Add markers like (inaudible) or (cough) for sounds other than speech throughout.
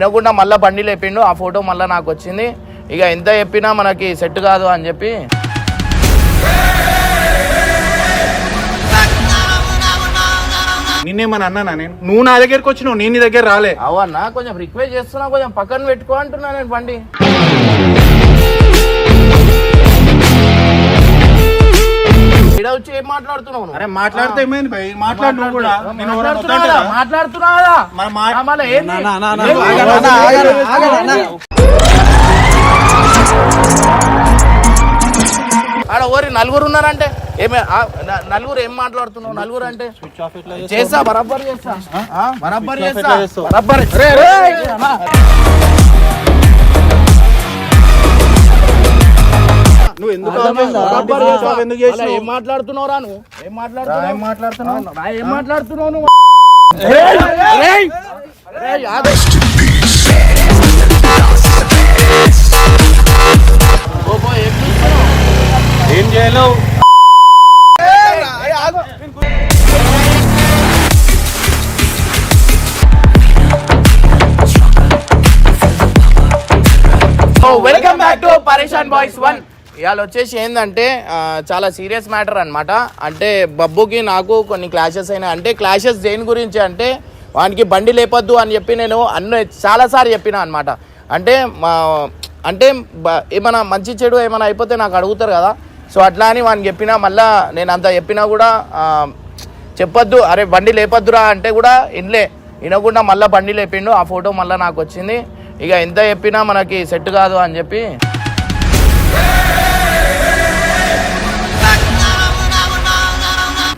వినకుండా మళ్ళీ బండి లేపిండు. ఆ ఫోటో మళ్ళీ నాకు వచ్చింది. ఇక ఎంత చెప్పినా మనకి సెట్ కాదు అని చెప్పి. నిన్నేమని అన్నానా నేను? నువ్వు నా దగ్గరికి వచ్చినావు నేను నీ దగ్గర రాలే. అవన్నా కొంచెం రిక్వెస్ట్ చేస్తున్నా కొంచెం పక్కన పెట్టుకో అంటున్నా నేను బండి. ఈడ వచ్చి ఏం మాట్లాడుతున్నావు? అరే మాట్లాడితే ఏమైంది భయ్? మాట్లాడు నువ్వు కూడా? నేను ఎవరైనా మాట్లాడుతున్నావా? వద్దంటారా? మాట్లాడుతున్నావా మరి మా- ఆ, మళ్ళా ఏంది? నా, నా, నా, ఏంది? ఆగరా, నా, ఆగరా, ఆగరా, నా. ఆడ ఓరి నలుగురు ఉన్నారంటే ఏమే నలుగురు ఏం మాట్లాడుతున్నావు? నలుగురు అంటే? చేస్తా బరాబర్ చేస్తా. ఆ, బరాబర్ చేస్తా? బరాబర్. నువ్వు ఎందుకు బరాబర్ చేసావు? ఎందుకు అలా చేసినావు? ఏం మాట్లాడుతున్నావురా నువ్వు? ఏం మాట్లాడుతున్నావు? ఏం మాట్లాడుతున్నావు? రా, ఏం మాట్లాడుతున్నావు నువ్వు? రేయ్, రేయ్, రేయ్, ఆగు. ఓ, పో, ఏం చూస్తున్నావు? ఏం చేయలేవు? So welcome back to Pareshan boys one ఇవాళ వచ్చేసి ఏంటంటే చాలా సీరియస్ మ్యాటర్ అన్నమాట. అంటే బబ్బుకి నాకు కొన్ని క్లాషెస్ అయినా అంటే క్లాషెస్ దేని గురించి అంటే వానికి బండి లేపొద్దు అని చెప్పి నేను అన్ని చాలాసార్లు చెప్పిన అనమాట అంటే మా అంటే ఏమైనా మంచి చెడు ఏమైనా అయిపోతే నాకు అడుగుతారు కదా. సో అట్లా అని వానికి చెప్పినా మళ్ళా నేను అంత చెప్పినా కూడా చెప్పొద్దు. అరే బండి లేపొద్దురా అంటే కూడా ఇన్లే. వినకుండా మళ్ళీ బండి లేపిండు. ఆ ఫోటో మళ్ళీ నాకు వచ్చింది. ఇక ఎంత చెప్పినా మనకి సెట్ కాదు అని చెప్పి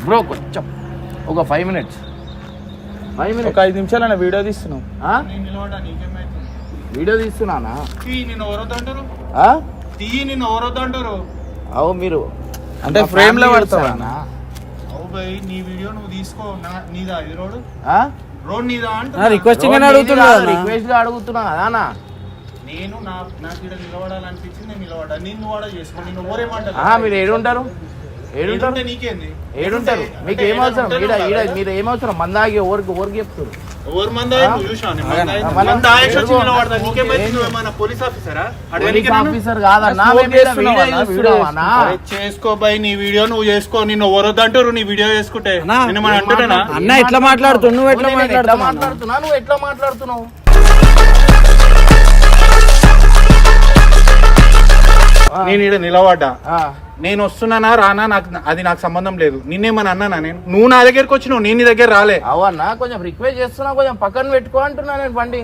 బ్రో కొంచెం. ఒక ఫైవ్ మినిట్స్ ఫైవ్ ఒక మినిట్స్ ఐదు నిమిషాలు వీడియో తీస్తున్నావు. వీడియో తీస్తున్నానా? అవు మీరు. అంటే మా frame లో పెడతావా? నీ వీడియో నువ్వు తీసుకో. నా- నీదా ఇది రోడ్ నీదా రిక్వెస్టింగ్ అడుగుతున్నా రిక్వెస్ట్గా అడుగుతున్నా కదా అన్న. నేను నా నాకు ఇక్కడ నిలబడాలనిపించింది నిన్ను కూడా చేసుకో మీరు ఏడుంటారు? ఏడుంటారు? ఏడుంటారు. మీకు ఏం అవసరం ఈడ ఈడ మీరు ఏం అవసరం మందాగి ఓరికి ఓరికి చెప్తారు ఆఫీసరా? చేసుకో బై నీ వీడియో నువ్వు చేసుకో. నిన్ను ఎవరొద్దంటారు నీ వీడియో చేసుకుంటే. అన్నా, నిన్ను మనం అంటున్నా అన్న ఎట్లా మాట్లాడుతున్నావు? నువ్వు ఎట్లా నేను ఎట్లా మాట్లాడుతున్నావు? మాట్లాడుతున్నా నువ్వు ఎట్లా మాట్లాడుతున్నావు? ఆ, నేను ఇక్కడ నిలబడ్డా. ఆ, నేను వస్తున్నానా రానా? నాకు అది నాకు సంబంధం లేదు. నిన్నేమని అన్నానా నేను? నువ్వు నా దగ్గరికి వచ్చినావు నేను నీ దగ్గర రాలే. అవన్నా కొంచెం రిక్వెస్ట్ చేస్తున్నా కొంచెం పక్కన పెట్టుకో అంటున్నా నేను బండి.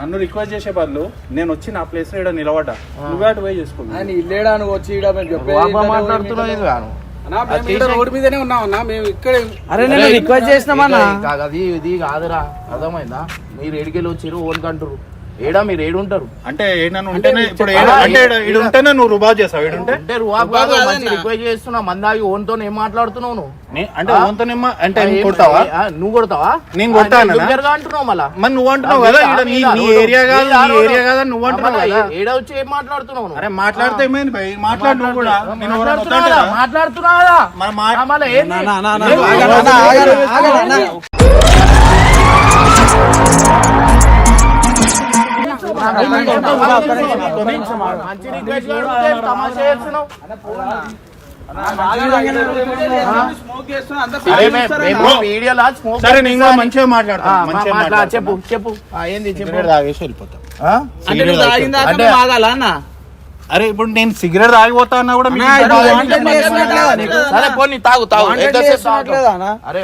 నన్ను రిక్వెస్ట్ చేసే బదులు నేను వచ్చి నా ప్లేస్లో ఇక్కడ నిలబడ్డా. నువ్వే అటు పోయి చేసుకో. ఆయన ఇల్లేడా? నువ్వు వచ్చి ఈడ మేము చెప్పేది వాపా ఏంటంటే మాట్లాడుతున్నావు ఇది కాను అన్నా, మేము ఇక్కడ రోడ్డు మీదనే ఉన్నాం అన్నా మేము ఇక్కడ అరే నేను రిక్వెస్ట్ చేసినామన్నా. కాదు, అది ఇది కాదురా. అర్థమైందా? మీరు ఏడికెళ్ళి వచ్చిర్రు ఓన్ కంటారు ఏడా మీరు ఏడుంటారు? అంటే ఉంటేనే ఇప్పుడు అంటే ఉంటేనే నువ్వు రుబాబ్ చేస్తావు ఈడుంటే అంటే రువాబ్ కాదు మంచి రిక్వెస్ట్ చేస్తున్నా మందాగి ఓన్తో ఏం మాట్లాడుతున్నావు నువ్వు. నే- అంటే ఆ? ఓన్తోనేమో అంటే కొడతావా? ఆ, నువ్వు కొడతావా? నేను కొడతానా? అంటున్నావు మళ్ళా. మరి నువ్వు అంటున్నావు కదా నీ ఏరియా కాదు నీ ఏరియా కాదు నువ్వు అంటున్నావు కదా. ఏడ వచ్చి ఏం మాట్లాడుతున్నావు? అరే మాట్లాడితే ఏమైంది భయ్? మాట్లాడు నువ్వు కూడా. నేను ఎవరైనా మాట్లాడుతున్నావా? వద్దంటారా? మాట్లాడుతున్నావా మరి మా- ఆ, మళ్ళా ఏంది? సరే నేను మంచిగా. చెప్పు చెప్పు. ఏంది తాగేసి వెళ్ళిపోతా. అరే ఇప్పుడు నేను సిగరెట్ తాగిపోతా అన్నా కూడా? సరే పోనీ తాగు తాగు? అరే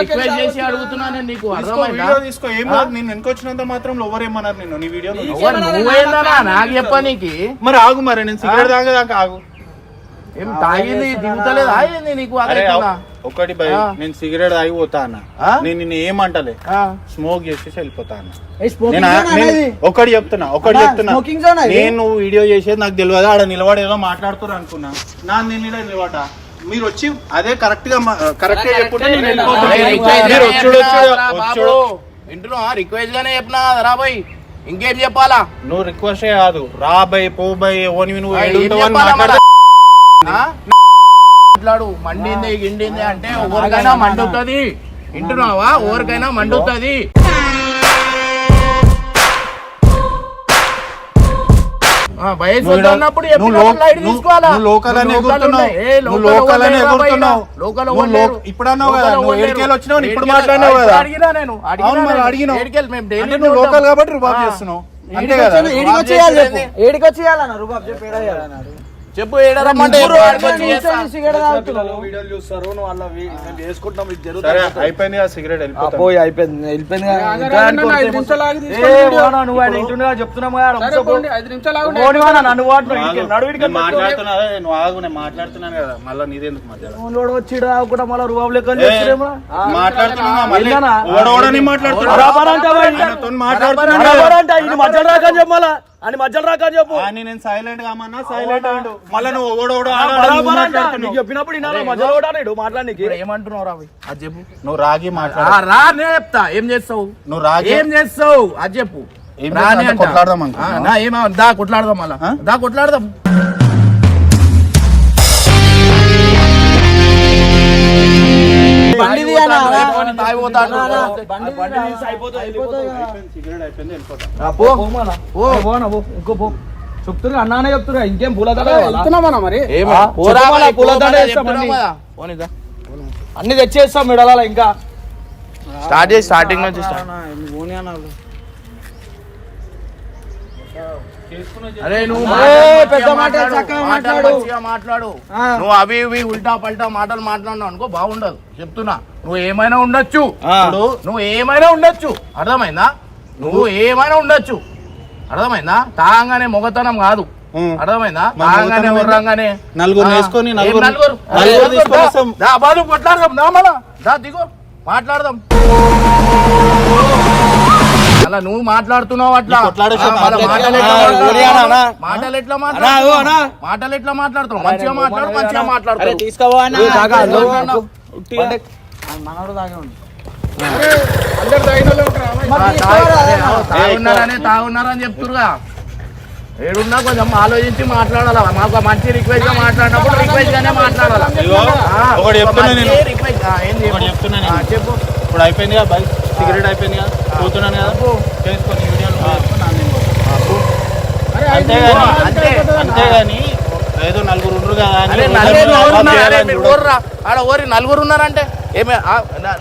రిక్వెస్ట్ చేసి అడుగుతున్నా నేను నీకు తీసుకో, అర్థమైందా? వీడియో తీసుకో. ఏం నేను వెనకొచ్చినంత మాత్రం ఎవరేమన్నారు నేను నీ వీడియో ఎవరు నువ్వేందనా నాకు చెప్ప నీకు. మరి ఆగు మరి నేను సిగరెట్ తాగేదాకా ఆగు. ఏం తాగింది? దిగుతలేదు ఆగింది నీకు ఒకటి భయ్. నేను సిగరెట్ తాగిపోతా అన్న? నేను నిన్ను ఏమంటలే? స్మోక్ చేసేసి వెళ్ళిపోతా అన్న? ఒకటి చెప్తున్నా ఒకటి చెప్తున్నా? నేను వీడియో చేసేది నాకు తెలియదు ఆడ నిలబడి ఏదో మాట్లాడుతున్నారు అనుకున్నా. నా నేను ఈడ నిలబడ్డా? మీరు వచ్చి అదే కరెక్ట్గా కరెక్ట్గా. మీరు వచ్చుడు వింటున్నా రిక్వెస్ట్ గానే చెప్పినా రా బాయ్. ఇంకేం చెప్పాలా? నువ్వు రిక్వెస్ట్ కాదు. రా బై పో బై ఓని నువ్వు? మాట్లాడు. మండింది గిండింది అంటే ఎవరికైనా మండుతుంది. వింటున్నావా? ఎవరికైనా మండుతుంది. తీసుకోవాలా? నువ్వు లోకల్ అని నువ్వు లోకల్ ఎగురుతున్నావు. ఉన్నాయి. ఏ, నువ్వు లోకల్ లోకల్ అని ఎవరు లేరు ఎగురుతున్నావు. బయట. లోకల్ నువ్వు ఎవరు లో- లేరు. ఇప్పుడు అన్నావు కదా, లోకల్ నువ్వు ఎవరు ఏడికెళ్ళి లేరు. వచ్చినావు, ఇప్పుడు ఏడికెళ్ళి- మాట్లాడినావు కదా. అడిగినా నేను అడిగినా అవును మరి నేను. అడిగినావు. ఏడికెళ్ళి మేము daily అంటే నువ్వు ఉంటాం. లోకల్ కాబట్టి రుబాబ్ ఆ. చేస్తున్నావు అంతే కదా ఏడికి వచ్చి చేయాలి చెప్పు చెప్పు. వీడియోలు చూస్తారు నువ్వు అలా ఇది జరుగుతుంది అయిపోయింది సిగరెట్ పోయి అయిపోయింది వెళ్ళిపోయింది ఐదు నిమిషాలు. చెప్తున్నావు నువ్వు ఆగు నేను మాట్లాడుతున్నాను కదా మళ్ళీ నీదెందుకు మధ్యలో మళ్ళా మాట్లాడుతున్నా మాట్లాడుతున్నా అని మధ్యలో రాకని చెప్పు. నేను సైలెంట్ కామన్నా సైలెంట్ అండు మళ్ళీ నువ్వు ఓడోడు ఆ, బరాబర్ అంట. నీకు చెప్పినప్పుడు ఈయన మధ్యలో అనేడు మాట్లాడనీకి. ఏమంటున్నావు రావి? అది చెప్పు. నువ్వు రాగి ఆ, మాట్లాడు. రా నేను చెప్తా. ఏం చేస్తావు? నువ్వు రాగి ఏం చేస్తావు? అది చెప్పు. కొట్లాడదాం ఆ, అనుకుంటున్నావా? నా ఏమో? దా కొట్లాడదాం మళ్ళా? దా కొట్లాడదాం. ఇంకో పో. చెప్తున్నా అన్నానే చెప్తున్నా ఇంకేం పూలదండ మరి. అన్ని. తెచ్చేస్తాం మెడల ఇంకా. స్టార్ట్ చేసి స్టార్టింగ్ నుంచి స్టార్ట్ అరే నువ్వు పెద్ద మాటలు మాట్లాడు, చక్కగా మాట్లాడు. నువ్వు అవి ఇవి ఉల్టా పల్టా మాటలు మాట్లాడినావు అనుకో బాగుండదు. చెప్తున్నా. నువ్వు ఏమైనా ఉండొచ్చు. నువ్వు ఏమైనా ఉండొచ్చు. అర్థమైందా? నువ్వు ఏమైనా ఉండొచ్చు. అర్థమైందా? తాగంగానే మొగతనం కాదు. అర్థమైందా? ఉర్రంగానే. ఆ, వేసుకొని నలుగురు- నలుగురు నలుగురు దా, కొట్లాడదాం దా మళ్ళా. దా దిగు. మాట్లాడదాం. అలా నువ్వు మాట్లాడుతున్నావు అట్లా. మాటలు ఎట్లా మాట్లాడుతున్నావు? మాటలు ఎట్లా మాట్లాడుతున్నావు? మాట్లాడుతున్నావు? మంచిగా మాట్లాడు మంచిగా మాట్లాడుతావు తీసుకోవా బండి- మనోడు తాగే ఉండు. అందరు తాగిన వాళ్ళే ఉంటారు అమ్మాయి. ఆ, తాగు- అరే, ఆ, తాగున్నారని తాగున్నారని చెప్తురుగా ఏడున్నా కొంచెం ఆలోచించి మాట్లాడాలా? మాకు మంచి రిక్వెస్ట్గా మాట్లాడినప్పుడు రిక్వెస్ట్ గానే మాట్లాడాలా. చెప్పు? ఇప్పుడు అయిపోయింది కదా బైక్ సిగరెట్ అయిపోయింది కదా పోతున్నాను? కదా చేసుకొని అంతేగాని అంతే, అంతేగాని ఏదో నలుగురు ఉండరు కదా ఆడ ఓరి నలుగురు ఉన్నారంటే ఏమే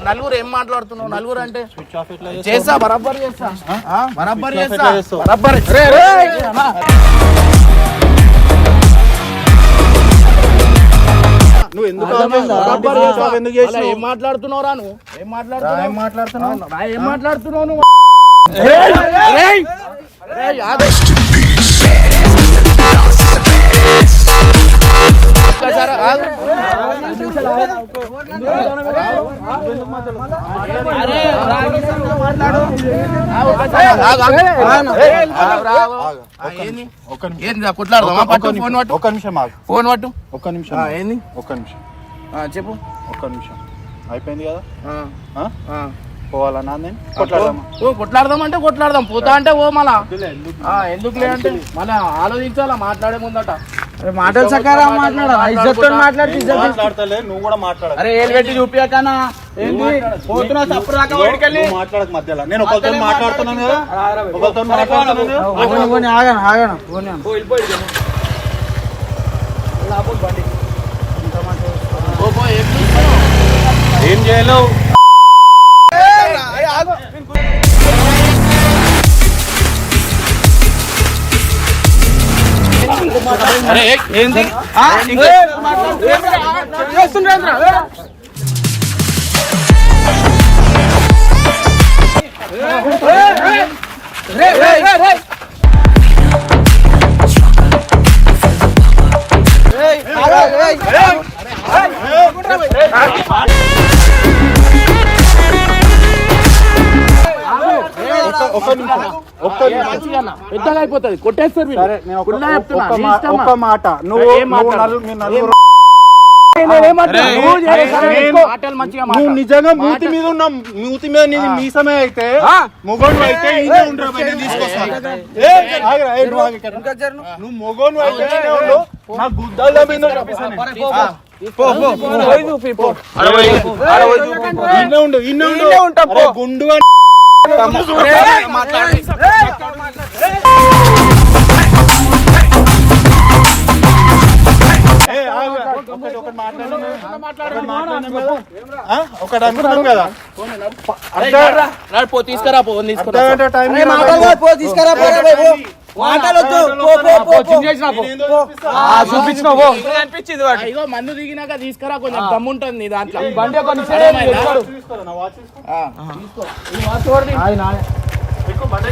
నలుగురు ఏం మాట్లాడుతున్నావు? నలుగురు అంటే? చేస్తా బరాబర్ చేస్తా బరాబర్ చేస్తా? బరాబర్. ఎందుకు అలా చేసినావు? ఏం మాట్లాడుతున్నావురా నువ్వు ఏం మాట్లాడుతున్నావు ఏం మాట్లాడుతున్నావు? రా, ఏం మాట్లాడుతున్నావు? నువ్వు. ఒక్కసారి ఏంది కొట్లాడదామా పట్టు. ఫోన్ పట్టు ఒక్క నిమిషం ఆగు ఫోన్ పట్టు ఒక్క నిమిషం. ఏంది ఒక్క నిమిషం ఆ, చెప్పు ఒక్క నిమిషం అయిపోయింది కదా ఆ, ఆ? ఆ. పోవాలా నా నేను కొట్లాడదామా ఓ కొట్లాడదాం అంటే కొట్లాడదాం పోతా అంటే ఓ మళ్ళా ఎందుకు? ఆ, ఎందుకులే అంటే మళ్ళా ఆలోచించాలా మాట్లాడే ముందట మాటలు చక్కగా మాట్లాడాలి ఇజ్జత్ మాట్లాడితే ఇజ్జత్ తీసుకో. మాట్లాడతలే నువ్వు కూడా మాట్లాడాలి అరే ఏలు పెట్టి చూపియకనా? ఏంది పోతున్నా తప్పుడు దాకా వాడికెళ్ళి. మాట్లాడక మధ్యలో. నేను ఒకరితో మాట్లాడుతున్నాను కదా. ఒకరితో మాట్లాడుతున్నాను పోనీ, ఆగను ఆగను పోనీ? ఏం చేయలేవు. ఏంది నేను- ఎక్కువ మాటలు మంచిగా నువ్వు మాట్లాడు. నిజంగా మూతి మీద ఉన్న మూతి మీద నీది మీసమే అయితే మొగోడు అయితే నువ్వు. నువ్వు మొగోడు అయితే. నా గుద్దాల మీద చూపిస్తాను ఒకటి- అనుకున్నాం కదా. పో తీసుకురా పో తీసుకురా టైం పో, తీసుకురా. మాటలు మందు దిగినాక తీసుకురా కొంచెం దమ్ముంటుంది నీ దాంట్లో. బండి ఒక నిమిషం ఆగు, ఎక్కడు? తీసుకోరా, నా వాచ్ తీసుకో. ఆయన, ఆయన. ఎక్కువ బండి.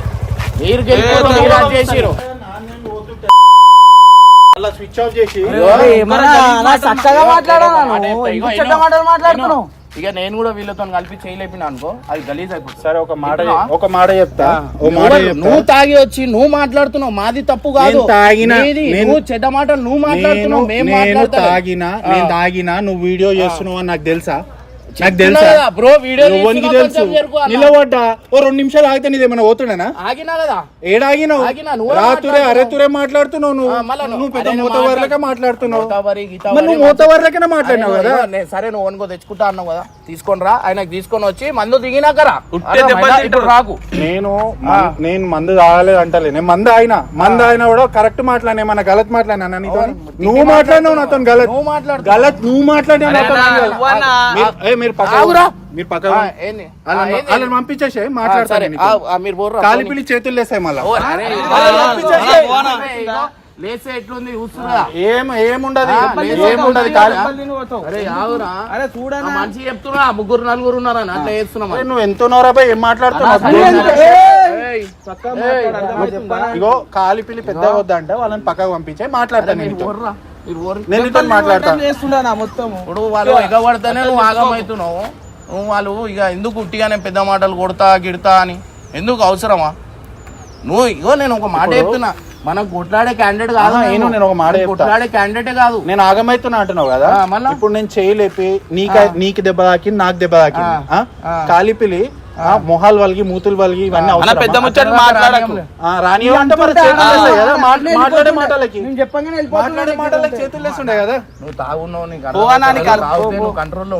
మీరు గెలుపు మీరు అది చేసిరు నాన్న పోతుంటే అలా స్విచ్ ఆఫ్ చేసి అరే, ఏమన్నా అలా చక్కగా మాట్లాడాలా మాట నువ్వు? చెప్తా, ఇగో, ఎందుకు చెడ్డ ఇగో. మాటలు మాట్లాడుతున్నావు ఇక నేను కూడా వీళ్ళతో కలిపి చేయలేపిన అనుకో అది గలీజ్ అయిపోతుంది సరే ఒక మాట? ఒక మాట చెప్తా ఓ మాట నువ్వు- తాగి వచ్చి నువ్వు మాట్లాడుతున్నావు మాది తప్పు కాదు తాగినా, నువ్వు చెడ్డ మాటలు నువ్వు నేను మాట్లాడుతున్నావు మేము నేను. తాగినా. నేను తాగినా నువ్వు వీడియో చేస్తున్నావు అని నాకు తెలుసా నాకు తెలుసా? బ్రో వీడియో ఎవరికి తెలుసు. నిలబడ్డా. ఓ రెండు నిమిషాలు ఆగితే నీదేమైనా పోతుండేనా? ఆగినా కదా? ఏడాగినావు? ఆగినా, నువ్వే రాతురే మాట్లాడుతున్నావు. అరే తురే మాట్లాడుతున్నావు నువ్వు. నువ్వు. పెద్ద మూతవర్లకే మాట్లాడు. మాట్లాడుతున్నావు. నువ్వు మూతవర్లకనే మాట్లాడినావు కదా? సరే నువ్వు వనుకో తెచ్చుకుంటా అన్నావు కదా. తీసుకొని రా. ఆయనకు తీసుకొని వచ్చి మందు దిగినాకరా ఉట్టే దెబ్బలు తింటారు. రాకు. నేను నేను మందు తాగలేదు అంటలే. నేను మందు ఆయన మందు ఆయన కూడా కరెక్ట్ మాట్లాడినా మన గలత్ మాట్లాడినా నీతో? నువ్వు మాట్లాడినావు నాతో గలత్. నువ్వు మాట్లాడు గలత్ నువ్వు మాట్లాడినావు నాతో. మీరు- ఆగురా. మీరు పక్క ఆ, ఏంది? ఆ, వాళ్ళని ఏంది? వాళ్ళని పంపించేసే సరే మాట్లాడతాను ఆ, ఆ, మీరు పోర్రా కాలి పిల్లి చేతులు లేసాయి మళ్ళా. ఓ, అరే, ఆ, ఆ, పోనా. ఇగో, లేస్తే ఎట్లుంది చూస్తున్నా. ఏం ఏముండదు ఆ, లేదు. ఏముండదు కాలి అరే ఆవురా అరే ఆ చూడన్నా మనిషి చెప్తున్నా. ముగ్గురు నలుగురు ఉన్నారని అట్లా చేస్తున్నాం అరే, నువ్వు ఎంతో నోరాబాయ్ ఏం మాట్లాడుతున్నావు? ఇగో కాలి పిల్లి పెద్ద వద్దంటే వాళ్ళని పక్కకు పంపించే మాట్లాడతాను నేను. నేను నీతో మాట్లాడతా. చేస్తుండనా మొత్తము? ఇప్పుడు వాళ్ళు ఎగబడితేనే నువ్వు ఆగమవుతున్నావు నువ్వు వాళ్ళు ఇక ఎందుకు ఉట్టిగానే పెద్ద మాటలు కొడతా గిడతా అని? ఎందుకు అవసరమా? నువ్వు ఇగో నేను ఒక మాట చెప్తున్నా. మనం కొట్లాడే క్యాండిడేట్ కాదు నేను- నేను ఒక మాట. కొట్లాడే క్యాండిడేటే కాదు. నేను ఆగమైతున్నా అంటున్నావు కదా? ఇప్పుడు నేను చేయలేపి నీక నీకు దెబ్బ తాకింది నాకు దెబ్బ తాకింది. కాలిపిలి మొహాలు వలిగి మూతులు వలిగి ఇవన్నీ అన్న పెద్ద అవసరమా? ముచ్చట మాట్లాడకు. ఆ, రాని అంటే మరి చేతులు కదా మాట్లాడే మాటలకి. నేను చెప్పగానే మాట్లాడే మాటలకి చేతులు లేస్తుండే కదా? నువ్వు తాగున్నావు నీకు. కంట్రోల్లో.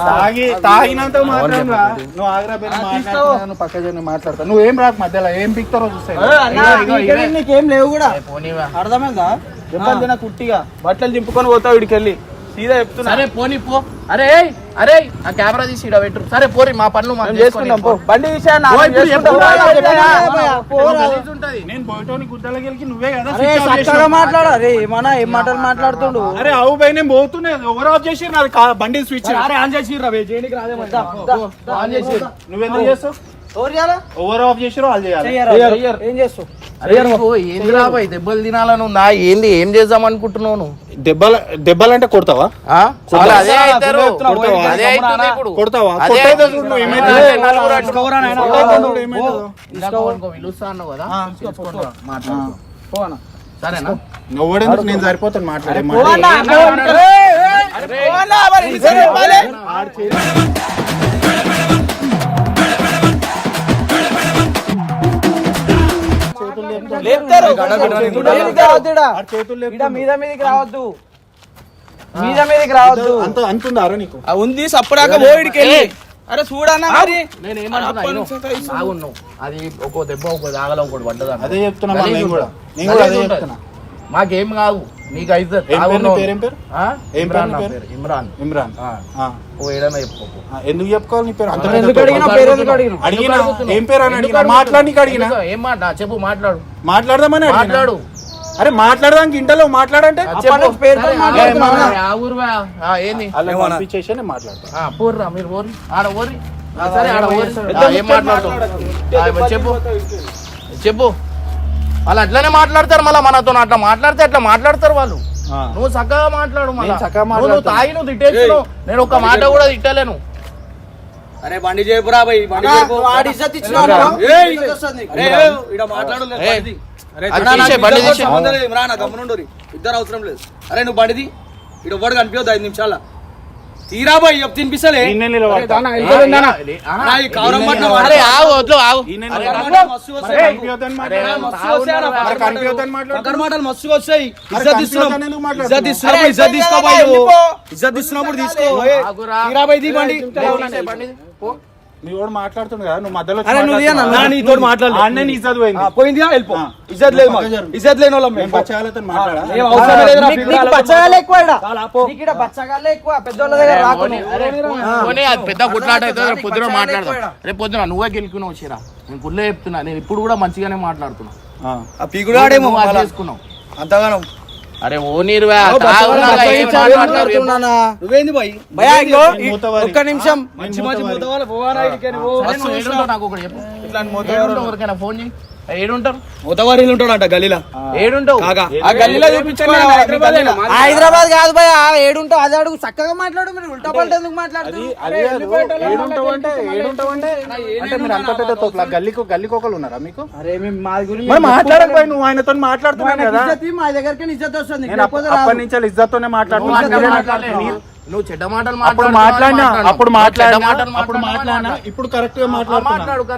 తాగి తాగినంత నువ్వు ఆగ్రా పక్క జన మాట్లాడతా. నువ్వు ఏం రాకు మధ్యలో? ఏం పిక్తారో చూస్తాయి నీకేం- లేవు కూడా. అర్థమైందా? కుట్టిగా. బట్టలు దింపుకొని పోతావు వీడికి వెళ్ళి సీదా చెప్తున్నా. సరే పోనీ పో. అరే అరే ఆ కెమెరా తీసి ఈడ పెట్టు. సరే పోరి మా పనులు మనం చేసుకుందాం పో. బండి పో, ఉంటది. నేను బయటోని గుద్దలకి వెళ్ళి నువ్వే కదా అరే చేసినావు. మాట్లాడు. అరే ఏమన్నా ఏం మాటలు మాట్లాడుతుండు? అరే అవు బై నేను పోతున్నా. ఓవర్ ఆఫ్ చేసి నాది కా- బండి స్విచ్. అరే ఆన్ చేసి చేయడానికి రాదేమంటా ఆన్ చేసి నువ్వెందుకు చేస్తావు? ఎవరు ఓవర్ ఆఫ్ చేసిరో వాళ్ళు చేయాలి చెయ్యరు, చెయ్యరు. ఏం చేస్తావు అరే నీకు ఏంది రాబాయ్ దెబ్బలు తినాలని ఉందా ఏంది ఏం చేద్దాం అనుకుంటున్నావు నువ్వు దెబ్బల దెబ్బలంటే కొడతావా ఆ? వాళ్ళు అదే కొడతావా? కొడతావా? నువ్వు అదే లేపుతారు. మీద మీదకి రావద్దు. మీద మీదకి రావద్దు. అంత అంతుందారా నీకు? ఆ ఉంది సప్పుడాక పోయిడికి వెళ్ళి. అరే చూడన్నా మరి. అది ఒక్కో దెబ్బ ఒక్కో దాగల ఒకటి పడ్డదా అదే చెప్తున్నా మరి నేను కూడా. నేను కూడా అదే చెప్తున్నా. మాకేం కాదు నీకు అయితే ఇమ్రాన్ ఇమ్రాన్. ఏడన్నా ఎందుకు చెప్పుకోవాలి నీ పేరు? అంత మరి పెద్ద ఎందుకు పేరు? అడిగినా పేరు ఎందుకు అడిగినా అడిగినా? ఎందుకు అడుగుతున్నావు? ఏం పేరు అని అడిగినా? మాట్లాడనీకి అడిగినా? ఏం మాట చెప్పు మాట్లాడు. మాట్లాడదామని. మాట్లాడు. అరే మాట్లాడదానికి ఇంటలో మాట్లాడంటే ఏంది? పోర్రా మీరు ఆడ సరే ఆడ ఏం చెప్పు. చెప్పు. వాళ్ళు అట్లనే మాట్లాడతారు మళ్ళీ మనతో అట్లా మాట్లాడితే అట్లా మాట్లాడతారు వాళ్ళు. నువ్వు చక్కగా మాట్లాడు మళ్ళా. నేను చక్కగా నువ్వు. తాగి నువ్వు తిట్టేస్తున్నావు. నేను ఒక్క మాట కూడా తిట్టలేను. అరే బండి చేయపురా భయ్ బండి ఇజ్జత్ ఇద్దరు అవసరం లేదు. అరే నువ్వు బండిది. ఇడ ఒవ్వడు కనిపించదు ఐదు నిమిషాల తీరా బాయ్ చెప్ తినిపిస్తలే. మాటలు మస్తు అరే, వస్తాయి. ఇజ్జత్ ఇస్తున్నాం? ఇజ్జత్ ఇస్తున్నప్పుడు ఇజ్జత్ ఇస్తున్నప్పుడు తీసుకో. తీరా బాయ్ దిగండి మీ వాడు మాట్లాడుతుంది కదా నువ్వు మధ్యలో అరే, నువ్వు. నా నీ ఇజ్జత్ పోయింది. ఆ, పోయిందిగా? వెళ్ళిపో. ఇజ్జత్ లేదు మాకు. ఇజ్జత్ లేని వాళ్ళం నేను మేము బచ్చాలతో మాట్లాడా ఏం అవసరం లేదురా, నీకు- పిల్లలు నీకు బచ్చగాళ్ళే ఎక్కువ ఈడ. చాలా పో. నీకు ఈడ బచ్చగాళ్ళే ఎక్కువ పెద్దోళ్ళ దగ్గర రాకు నువ్వు. పోనీ, అది పెద్ద రేపు పొద్దున మాట్లాడదాం రేపు పొద్దున నువ్వే గెలుకున్నావు వచ్చిరా. నేను గుళ్ళే చెప్తున్నా. నేను ఇప్పుడు కూడా మంచిగానే మాట్లాడుతున్నా. ఆ. ఆ పీకుడు ఆడేమో నువ్వు అది మళ్ళా. చేసుకున్నావు. అంతగానో. అరే ఓ. మాట్లాడుతున్నానా? నువ్వేంది బాయ్? ఇగో. ఒక్క నిమిషం. మంచి మంచి ఇట్లాంటి ఎవరికైనా ఫోన్ చేయి. ఏడుంటారు? మూతవారీలు ఉంటాడంట గలీలా ఏడుంటావు? కాగా. ఆ గల్లీలో చూపించుకోరా హైదరాబాద్ కాదు భయ ఏడుంటావు. అది అడుగు చక్కగా మాట్లాడు మీరు. ఉల్టా పల్టా ఎందుకు మాట్లాడుతున్నారు అది కాదు. ఏడుంటావంటే ఏడుంటావంటే అంటే మీరు అంత పెద్ద తోపులా? గల్లీకి గల్లీకొకలు ఉన్నారా మీకు? అరే మేము మా గురించి మరి మాట్లాడకపోయి నువ్వు ఆయనతో మాట్లాడుతున్నావు కదా. ఇజ్జత్ మా దగ్గరికి ఇజ్జత్ వస్తుంది నేను అప్ప- అప్పటి నుంచి ఇజ్జతోనే నువ్వు నువ్వు చెడ్డ మాటలు అప్పుడు మాట్లాడినా. అప్పుడు మాట్లాడినా? మాటలు అప్పుడు మాట్లాడినా, ఇప్పుడు కరెక్ట్గా మాట్లాడు,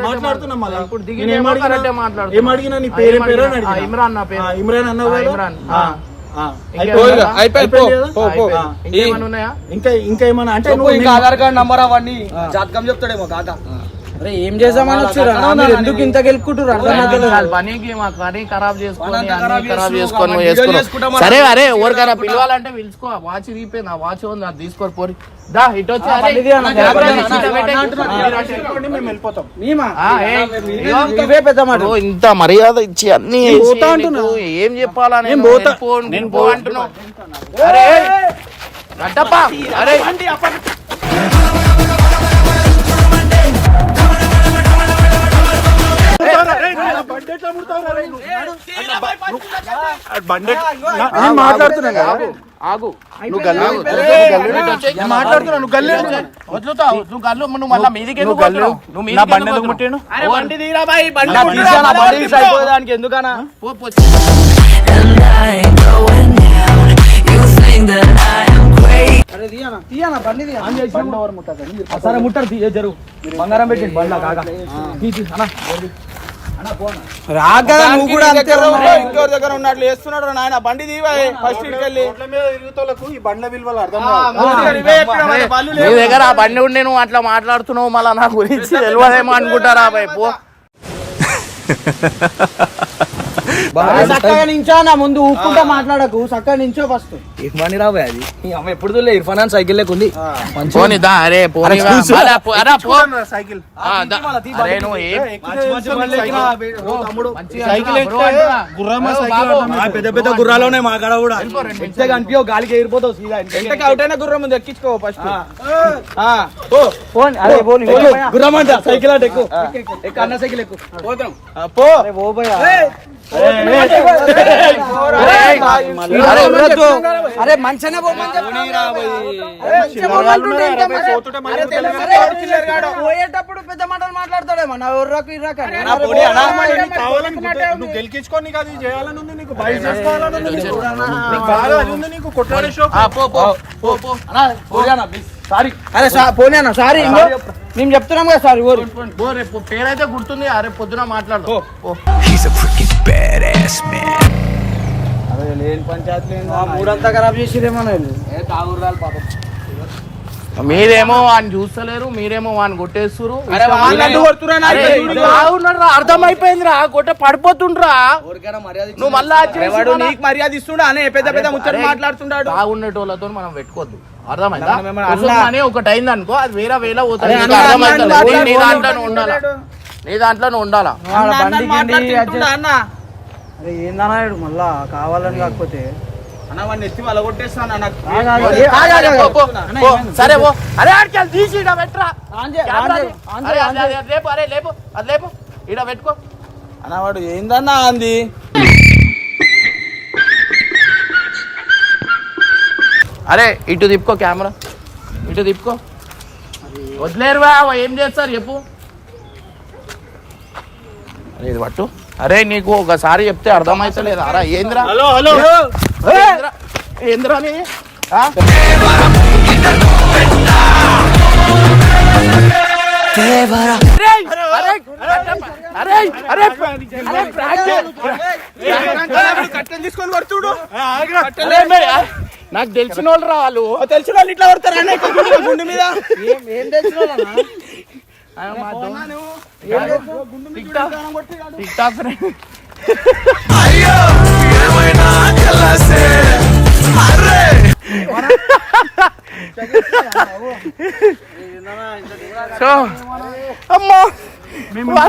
మాట్లాడుతున్నా మళ్ళీ. ఇప్పుడు దిగి గా మాట్లాడుతున్నా. ఏం అడిగినా నీ పేరు పేరు ఇమ్రాన్ నా పేరు. ఆ, ఇమ్రాన్. అన్నావు? ఇమ్రాన్. ఇంకా ఇంకా ఏమన్నా అంటే ఇంకా ఆధార్ కార్డ్ నంబర్ అవన్నీ జాతకం చెప్తాడేమో కాక. అరే ఏం చేద్దామని వచ్చారు? ఎందుకు ఇంత గెలుపుకుంటారు పనికి మా పని ఖరాబ్ చేసుకొని చేసుకొని. సరే అరే ఎవరికైనా పిలవాలంటే పిలుచుకో. వాచ్ తీపోయింది ఆ వాచ్ ఉంది? అది తీసుకోరు పోరి. దా ఇటు వచ్చి ఇంత మర్యాద ఇచ్చి అన్ని పోతా అంటున్నా. ఏం చెప్పాలా నేను? నేను పోతా. వెళ్ళిపో, నేను నేను పో పో అంటున్నావు. అరే గట్టప్ప అరే. నేను ఆగు ఆగు. నువ్వు గల్లీ. నువ్వు గల్లీ వదులుతావు నువ్వు గల్లు నువ్వు మళ్ళీ మీదికి ఎందుకు గల్లీ? నువ్వు నా బండి ఎందుకు ముట్టాను నా బండి ఎందుకనా తీయనా తీయనా బండి తీయనా. సరే ముట్టారు జరుగు. బంగారం పెట్టింది తీ, తీ, అన్న. రా కదా నువ్వు కూడా అంతే. ఇంకోరి దగ్గర ఉన్నట్లు వేస్తున్నాడు నాయన బండి తీవా ఫస్ట్ ఇటుకెళ్ళి ఈ బండ్ల విలువలు అర్థం నీ దగ్గర ఆ బండి ఉండి నువ్వు అట్లా మాట్లాడుతున్నావు మళ్ళీ నా గురించి తెలియదేమో అనుకుంటారా బాయ్ పో చక్కగా నించో నా ముందు ఊపుకుంటా మాట్లాడకు. చక్కగా నించో ఫస్ట్. ఇర్ఫాన్ రాబోయే అది. ఈ అమ్మ ఎప్పుడు చూడలే ఇర్ఫాన్ అని సైకిల్ లేకుంది. పోనీ దా అరే పోనీ. సైకిల్. అరే నువ్వు సైకిల్. గుర్రమా సైకిల్ పెద్ద పెద్ద గుర్రాలు ఉన్నాయి మా కాడ కూడా. ఎంత కనిపించవు గాలికి ఎగిరిపోతావు సీదా. ఎంతకి అవుట్ అయినా గుర్రం ముందు ఎక్కించుకో ఫస్ట్. ఫోన్ అరే పోనీ గుర్రం అంట సైకిల్ అంటే ఎక్కువ. ఎక్కువ అన్న సైకిల్ ఎక్కువ. పోతాం. పో. అరే ఓ భయ్యా అరే, మంచిగా పోయేటప్పుడు పెద్ద మాటలు మాట్లాడతాడేమో నా ఉర్రకు ఇర్రకు అరే, పోనీ కావాలని నువ్వు గెలికించుకొని నీకు అది చేయాలని ఉంది నీకు బయట చేసుకోవాలని ఉంది నీకు. ఉంది నీకు కొట్లాడే షోక్ సారీ అరే పోనీ అన్న సారీ మేము చెప్తున్నాం కదా సారీ పేరైతే గుర్తుంది అరే పొద్దున మాట్లాడు badass man. ఊరంతా ఖరాబ్ చేసిరేమో పాపం మీరేమో వాడిని చూస్తలేరు మీరేమో వాడిని కొట్టేస్తురు అర్థమైపోయిందిరా కొట్ట పడిపోతుండ్రా నువ్వు మళ్ళా నీకు మర్యాద ఇస్తుండా అనే పెద్ద పెద్ద ముచ్చట మాట్లాడుతున్నాడు బాగుండేటోళ్ళతో మనం పెట్టుకోవద్దు అర్థమైందా ఒకటి అయింది అనుకో అది వేరే వేరే పోతుంది నీ- దాంట్లో అన్న, ఉండాలా అరే ఏందన్నా మళ్ళా కావాలని కాకపోతే? సరే పో. అరే ఆడికి వెళ్ళి తీసి పెట్టురా? అరే, లేపు అరే లేపు అది లేపు. ఈడ పెట్టుకో. అన్న వాడు ఏందన్నా అంది అరే ఇటు తిప్పుకో కెమెరా. ఇటు తిప్పుకో. వదిలేరువా ఏం చేస్తారు చెప్పు. లేదు పట్టు అరే నీకు ఒకసారి చెప్తే అర్థమైతలేదు. అరా ఏంద్రా? Hello hello. ఏంద్రా? నాకు తెలిసిన వాళ్ళు. రావాళ్ళు తెలిసిన వాళ్ళు ఇట్లా పడతారా గుండె మీద. ఏం తెలిసిన వాళ్ళనా? టిక్ టాక్ ఫ్రెండ్ సో అమ్మా.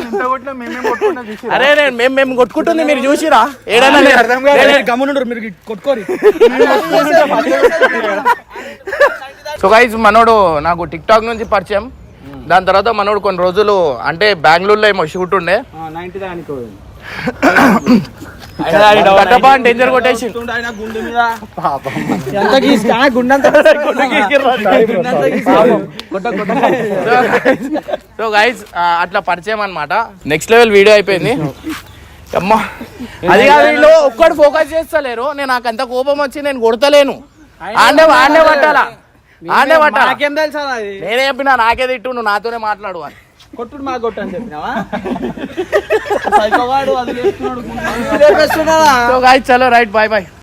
ఇంత కొట్టినా మేమేం కొట్టుకున్నా చూసి అరే నేను మేము మేము కొట్టుకుంటుంది మీరు చూసిరా? ఏడన్నా నేను- గమ్మునుండ్రు మీరు కొట్టుకోరి. సో గైజ్ మనోడు నాకు టిక్ టాక్ నుంచి పరిచయం. దాని తర్వాత మనోడు కొన్ని రోజులు అంటే బెంగళూరులో ఏమో షూట్ ఉండే నైన్టీ దానికి డేంజర్ కొట్టేసి. సో గైజ్ అట్లా పరిచయం అన్నమాట. నెక్స్ట్ లెవెల్ వీడియో అయిపోయింది. అమ్మా. అది కాదు వీళ్ళు ఒక్కడు ఫోకస్ చేస్తలేరు. నేను నాకు అంత కోపం వచ్చి నేను కొడతలేను. ఆడే ఆడే పట్టాలా ఆడే పట్టాలా నాకేం తెలుసా అది? నేనే చెప్పినా నాకే తిట్టు నువ్వు నాతోనే మాట్లాడు అని. కొట్టుడు మా కొట్టు అని చెప్పినావా? (laughs) సైకోగాడు అది చేస్తున్నాడు లేపేస్తున్నాడా? సో గాయస్ చలో రైట్ బాయ్ బాయ్